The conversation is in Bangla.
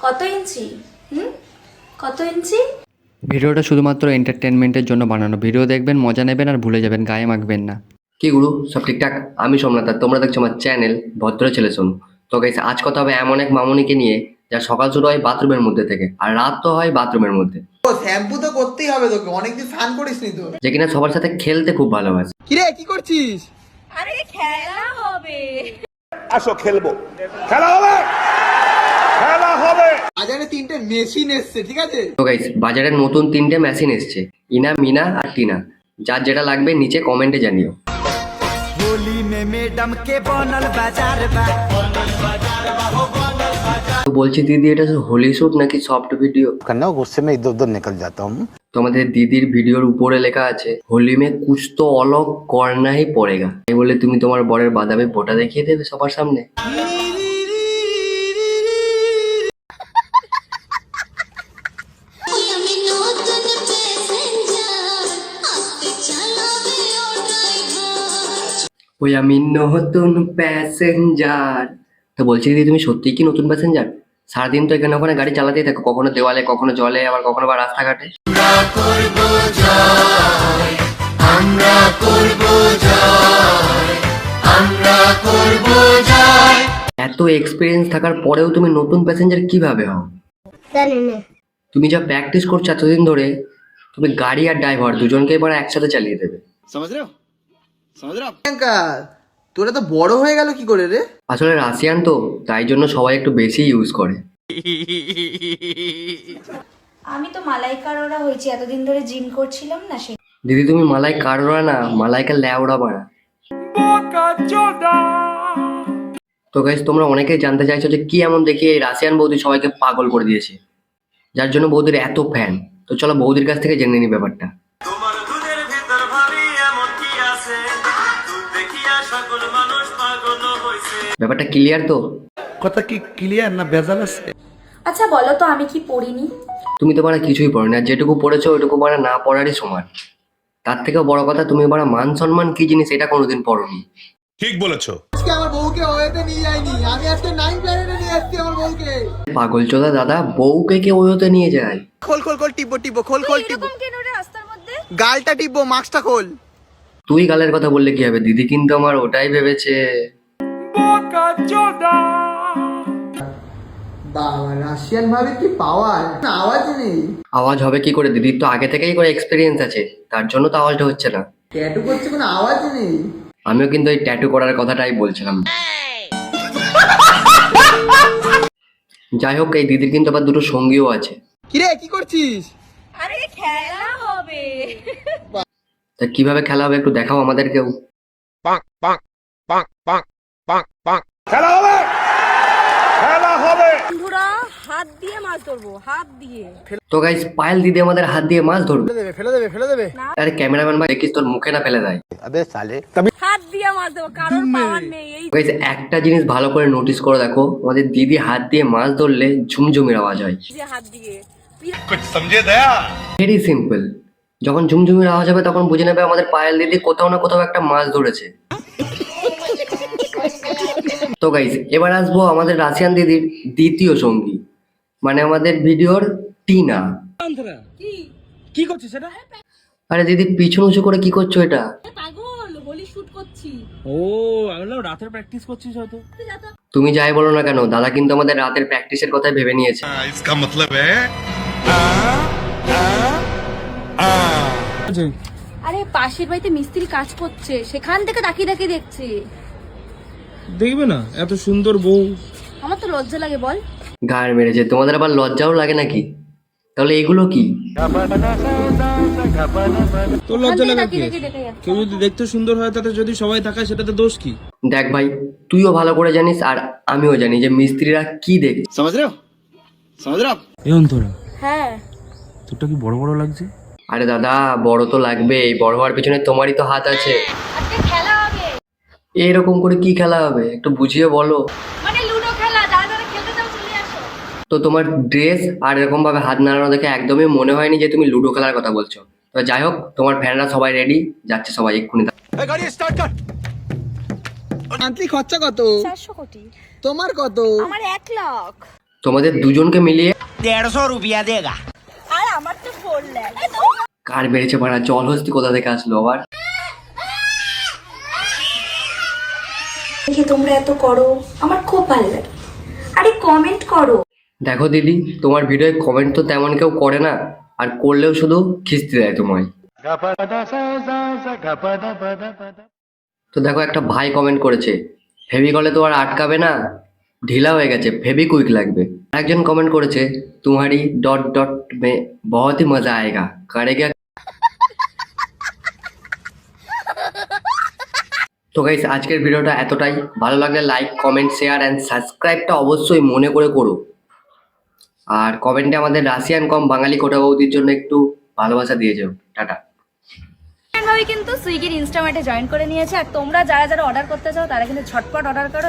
কত ইঞ্চি? হুম? কত ইঞ্চি? ভিডিওটা শুধুমাত্র এন্টারটেনমেন্টের জন্য বানানো। ভিডিও দেখবেন মজা নেবেন আর ভুলে যাবেন গায়ে মাখবেন না। কি গুরু? সব ঠিকঠাক? আমি সোমনাথ আর তোমরা দেখছ আমার চ্যানেল ভদ্র ছেলে শোনো তো গাইস আজ কথা হবে এমন এক মামুনিকে নিয়ে যা সকাল শুরু হয় বাথরুমের মধ্যে থেকে আর রাত তো হয় বাথরুমের মধ্যে। ও শ্যাম্পু তো করতেই হবে তোকে অনেকদিন স্নান করিস নি তো। যে কিনা সবার সাথে খেলতে খুব ভালোবাসে। কিরে কি করছিস? আরে খেলা হবে। আসো খেলব। খেলা হবে? খেলা হবে বাজারে তিনটে মেশিন এসছে ঠিক আছে তো গাইস বাজারে নতুন তিনটে মেশিন এসছে ইনা মিনা আর টিনা যার যেটা লাগবে নিচে কমেন্টে জানিও होली में मैडम के बनल बाजार बा তো বলছি দিদি এটা হোলি শুট নাকি সফট ভিডিও करना गुस्से में इधर उधर निकल जाता हूँ তোমাদের দিদির ভিডিওর উপরে লেখা আছে হোলি মে কুছ তো অলগ করনা হি পড়েগা এই বলে তুমি তোমার বরের বাদামে ফোটা দেখিয়ে দেবে সবার সামনে ওই আমি নতুন প্যাসেঞ্জার তো বলছি দিদি তুমি সত্যিই কি নতুন প্যাসেঞ্জার সারাদিন তো এখানে ওখানে গাড়ি চালাতেই থাকো কখনো দেওয়ালে কখনো জলে আবার কখনো বা রাস্তাঘাটে। এত এক্সপিরিয়েন্স থাকার পরেও তুমি নতুন প্যাসেঞ্জার কীভাবে হও? তুমি যা প্র্যাকটিস করছ এতদিন ধরে তুমি গাড়ি আর ড্রাইভার দুজনকে এবার একসাথে চালিয়ে দেবে। প্রিয়াঙ্কা তোরা তো বড় হয়ে গেল কি করে রে? আসলে রাশিয়ান তো তাই জন্য সবাই একটু বেশি ইউজ করে। আমি তো মালাইকারোরা হয়েছি এতদিন ধরে জিম করছিলাম না সে দিদি তুমি মালাই কারোরা না মালাইকা ল্যাওড়া বাড়া তো গাইজ তোমরা অনেকেই জানতে চাইছো যে কি এমন দেখি এই রাশিয়ান বৌদি সবাইকে পাগল করে দিয়েছে। যার জন্য বৌদির এত ফ্যান তো চলো বৌদির কাছ থেকে জেনে নি ব্যাপারটা। ব্যাপারটা ক্লিয়ার তো? কথা কি ক্লিয়ার না ভেজাল আছে? আচ্ছা বলো তো আমি কি পড়িনি? তুমি তো বারা কিছুই পড়ো না যেটুকু পড়েছো ওইটুকু বারা না পড়ারই সমান। তার থেকে বড় কথা তুমি বারা মান সম্মান কি জিনিস এটা কোনোদিন পড়োনি। ঠিক বলেছ। আজকে আমার বউকে ওয়েতে নিয়ে যায়নি আমি আজকে নাইন প্ল্যানেটে নিয়ে আসছি আমার বউকে। পাগল চোদা দাদা বউকে কে ওই হতে নিয়ে যায়? খোল খোল খোল টিপো টিপো খোল খোল টিপো। কেন রে রাস্তার মধ্যে? গালটা টিপো মাস্কটা খোল। তুই গালের কথা বললে কি হবে? দিদি কিন্তু আমার ওটাই ভেবেছে। বাবা রাশিয়ান ভাবে কি পাওয়ার আওয়াজ নেই। আওয়াজ হবে কি করে? দিদির তো আগে থেকেই করে এক্সপিরিয়েন্স আছে। তার জন্য তো আওয়াজটা হচ্ছে না। ট্যাটু করছে কোনো আওয়াজ নেই। আমিও কিন্তু ওই ট্যাটু করার কথাটাই বলছিলাম। যাই হোক এই দিদির কিন্তু আবার দুটো সঙ্গীও আছে। কিরে কি করছিস? আরে খেলা হবে। তা কীভাবে খেলা হবে একটু দেখাও আমাদেরকেও খেলা হবে! খেলা হবে! বন্ধুরা হাত দিয়ে মাছ ধরবো হাত দিয়ে। তো গাইস পায়েল দিদি আমাদের হাত দিয়ে মাছ ধরবে। ফেলে দেবে ফেলে দেবে ফেলে দেবে। আরে ক্যামেরাম্যান ভাই দেখিস তোর মুখে না ফেলে দেয়। আবে সালে। হাত দিয়ে মাছ ধরবো কারণ পাওয়ার নেই একটা জিনিস ভালো করে নোটিস করে দেখো আমাদের দিদি হাত দিয়ে মাছ ধরলে ঝুমঝুমির আওয়াজ হয়। হাত দিয়ে। সমঝে ভেরি সিম্পল যখন ঝুমঝুমির আওয়াজ হবে তখন বুঝে নেবে আমাদের পায়েল দিদি কোথাও না কোথাও একটা মাছ ধরেছে। তো গাইস এবার আসবো আমাদের রাশিয়ান দিদির দ্বিতীয় সঙ্গী মানে আমাদের ভিডিওর টিনা কি করছিস সেটা আরে দিদি পিছন উঁচু করে কি করছো এটা পাগল বলি শুট করছি ও আমি বললাম রাতের প্র্যাকটিস করছিস হয়তো তুমি যাই বলো না কেন দাদা কিন্তু আমাদের রাতের প্র্যাকটিসের কথাই ভেবে নিয়েছে इसका मतलब है আরে পাশের বাড়িতে মিস্ত্রি কাজ করছে সেখান থেকে তাকিয়ে তাকিয়ে দেখছে দেখবে না? এত সুন্দর বউ। আমার তো লজ্জা লাগে বল। গার মেরেছে তোমাদের আবার লজ্জাও লাগে নাকি? তাহলে এগুলো কি? তোর লজ্জা লাগে যাচ্ছে। কেউ যদি দেখতে সুন্দর হয় তাতে যদি সবাই তাকায় সেটাতে দোষ কি? দেখ ভাই তুইও ভালো করে জানিস আর আমিও জানি যে মিস্ত্রিরা কি দেখ এ অন্তরা হ্যাঁ। তোরটা কি বড় বড় লাগছে? আরে দাদা বড় তো লাগবে বড় হওয়ার পিছনে তোমারই তো হাত আছে। এরকম করে কি খেলা হবে? একটু বুঝিয়ে বলো। মানে লুডো খেলা যারা যারা খেলতে চাও চলে আসো। তো তোমার ড্রেস আর এরকম ভাবে হাত নাড়ানো দেখে একদমই মনে হয়নি যে তুমি লুডো খেলার কথা বলছো। তো যাই হোক তোমার ফ্যানরা সবাই রেডি যাচ্ছে সবাই এক্ষুনি মান্থলি খরচা কত? কোটি। তোমার কত? আমার এক লাখ। তোমাদের দুজনকে মিলিয়ে কার বেড়েছে ভাড়া? জল হস্তি কোথা থেকে আসলো আবার? দেখে তোমরা এত করো, আমার খুব ভালো লাগে। আরে কমেন্ট করো। দেখো দিদি, তোমার ভিডিওয়ে কমেন্ট তো তেমন কেউ করে না, আর করলেও শুধু খিস্তি দেয় তোমায়। তো দেখো একটা ভাই কমেন্ট করেছে, ফেবি কলে তো আর আটকাবে না, ঢিলা হয়ে গেছে, ফেবি কুইক লাগবে। একজন কমেন্ট করেছে তোমারি ডট ডট মে বহুত মজা আয়েগা, করেগা তো গাইস আজকের ভিডিওটা এতটাই। ভালো লাগলে লাইক কমেন্ট শেয়ার অ্যান্ড সাবস্ক্রাইবটা অবশ্যই মনে করে করো। আর কমেন্টে আমাদের রাশিয়ান কম বাঙালি কোটা বৌদির জন্য একটু ভালোবাসা দিয়ে যাও। টাটা। ভাবে কিন্তু সুইগির ইনস্টামেটে জয়েন করে নিয়েছে। আর তোমরা যারা যারা অর্ডার করতে চাও, তারা কিন্তু ঝটপট অর্ডার করো।